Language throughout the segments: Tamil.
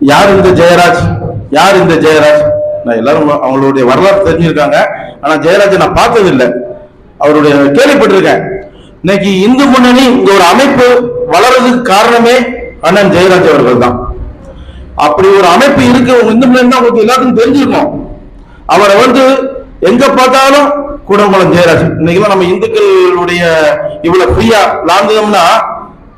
யார் இந்த ஜெயராஜ்? யார் இந்த ஜெயராஜ்? நான் எல்லாரும் அவங்களுடைய வரலாறு தெரிஞ்சிருக்காங்க. ஆனா ஜெயராஜை நான் பார்த்ததில்லை. அவருடைய கேள்விப்பட்டிருக்கேன். இன்னைக்கு இந்து முன்னணி இந்த ஒரு அமைப்பு வளர்றதுக்கு காரணமே அண்ணன் ஜெயராஜ் அவர்கள் தான். அப்படி ஒரு அமைப்பு இருக்கு. இந்து முன்னணி தான் உங்களுக்கு எல்லாத்துக்கும் தெரிஞ்சிருக்கும். அவரை வந்து எங்க பார்த்தாலும் கூடங்குளம் ஜெயராஜ். இன்னைக்கு நம்ம இந்துக்களுடைய இவ்வளவு ஃப்ரீயா லாந்தோம்னா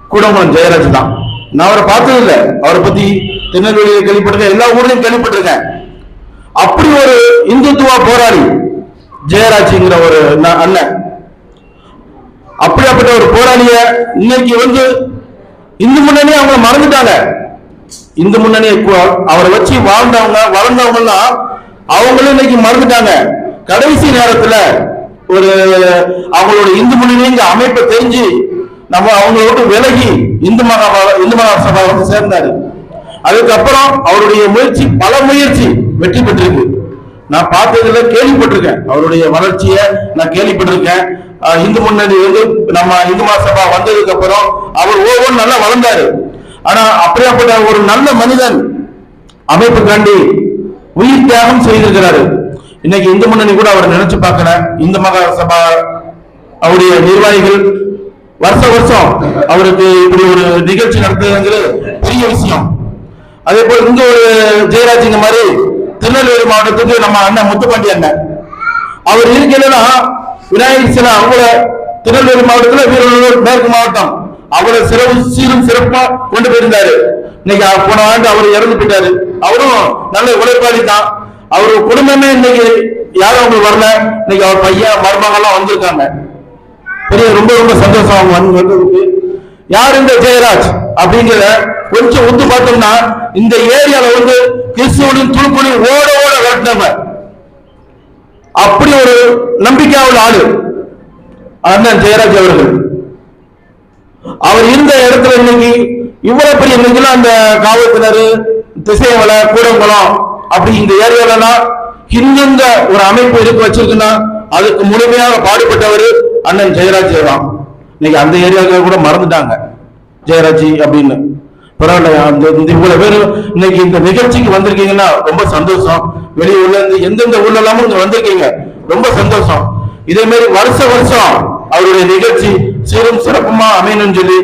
கூடங்குளம் ஜெயராஜ் தான். நான் அவரை பார்த்தது இல்லை அவரை பத்தி திருநெல்வேலியில் கேள்விப்பட்டிருக்கேன். எல்லா ஊர்லையும் கேள்விப்பட்டிருக்கேன். அப்படி ஒரு இந்துத்துவ போராளி ஜெயராஜ்ங்கிற ஒரு அண்ணன். அப்படியாப்பட்ட ஒரு போராளிய இன்னைக்கு வந்து இந்து முன்னணி அவங்க மறந்துட்டாங்க. இந்து முன்னணி அவரை வச்சு வாழ்ந்தவங்க வளர்ந்தவங்கலாம் அவங்களும் இன்னைக்கு மறந்துட்டாங்க. கடைசி நேரத்துல ஒரு அவங்களோட இந்து முன்னணிங்கிற அமைப்பை தெரிஞ்சு நம்ம அவங்கள விட்டு விலகி இந்து மகா இந்து மகா வந்து சேர்ந்தாரு. அதுக்கப்புறம் அவருடைய முயற்சி பல முயற்சி வெற்றி பெற்றிருக்கு. நான் பார்த்ததுல கேள்விப்பட்டிருக்கேன். அவருடைய வளர்ச்சியை நான் கேள்விப்பட்டிருக்கேன். இந்து முன்னணி வந்து நம்ம இந்து மகாசபா வந்ததுக்கு அப்புறம் அவர் ஒவ்வொரு நல்லா வளர்ந்தாரு. ஆனா அப்படியாப்பட்ட ஒரு நல்ல மனிதன் அமைப்புக்காண்டி உயிர் தியாகம் செய்திருக்கிறாரு. இன்னைக்கு இந்து முன்னணி கூட அவர் நினைச்சு பார்க்கல. இந்து மகாசபா அவருடைய நிர்வாகிகள் வருஷ வருஷம் அவருக்கு இப்படி ஒரு நிகழ்ச்சி நடத்துறதுங்கிறது பெரிய விஷயம். அதே போல இங்க ஒரு ஜெயராஜ் இந்த மாதிரி திருநெல்வேலி மாவட்டத்துக்கு நம்ம அண்ணன் முத்துப்பாண்டி அண்ணன். அவர் இருக்கலாம் விநாயகர் சிலை அவங்கள திருநெல்வேலி மாவட்டத்துல வீரநல்லூர் மேற்கு மாவட்டம். அவரை சிறப்பு சீரும் சிறப்பா கொண்டு போயிருந்தாரு. இன்னைக்கு போன ஆண்டு அவர் இறந்து போயிட்டாரு. அவரும் நல்ல உழைப்பாளி தான். அவர் குடும்பமே இன்னைக்கு யாரும் அவங்களுக்கு வரல. இன்னைக்கு அவர் பையன் மருமகள்லாம் வந்திருக்காங்க. பெரிய ரொம்ப ரொம்ப சந்தோஷம் அவங்க வந்து வந்ததுக்கு. யார் இந்த ஜெயராஜ் அப்படிங்கிற கொஞ்சம் ஒத்து பார்த்தோம்னா இந்த ஏரியால வந்து கிறிஸ்துவனின் துணுக்குழி ஓட ஓட விரட்டினவங்க. அப்படி ஒரு நம்பிக்கை உள்ள ஆளு. அண்ணன் ஜெயராஜ் அவர்கள். அவர் இருந்த இடத்துல இன்னைக்கு இவ்வளவு பெரிய இன்னைக்கெல்லாம் அந்த காவல்துறை திசைவலை கூடங்குளம் அப்படி இந்த ஏரியாலலாம் இந்த ஒரு அமைப்பு இருக்கு வச்சிருக்குன்னா அதுக்கு முழுமையாக பாடுபட்டவர் அண்ணன் ஜெயராஜ் தான் இன்னைக்கு அந்த ஏரியாவுக்கு கூட மறந்துட்டாங்க. ஜெயராஜ் அப்படின்னு. பரவாயில்ல அந்த இந்த இவ்வளவு பேர் இன்னைக்கு இந்த நிகழ்ச்சிக்கு வந்திருக்கீங்கன்னா ரொம்ப சந்தோஷம். வெளியூர்ல இருந்து எந்தெந்த ஊர்ல எல்லாமும் இங்க வந்திருக்கீங்க. ரொம்ப சந்தோஷம். இதே மாதிரி வருஷ வருஷம் அவருடைய நிகழ்ச்சி சீரும் சிறப்புமா அமையணும்னு சொல்லி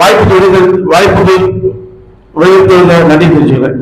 வாய்ப்பு வாய்ப்புகள் உழைப்பு நன்றி தெரிஞ்சுக்கிறேன்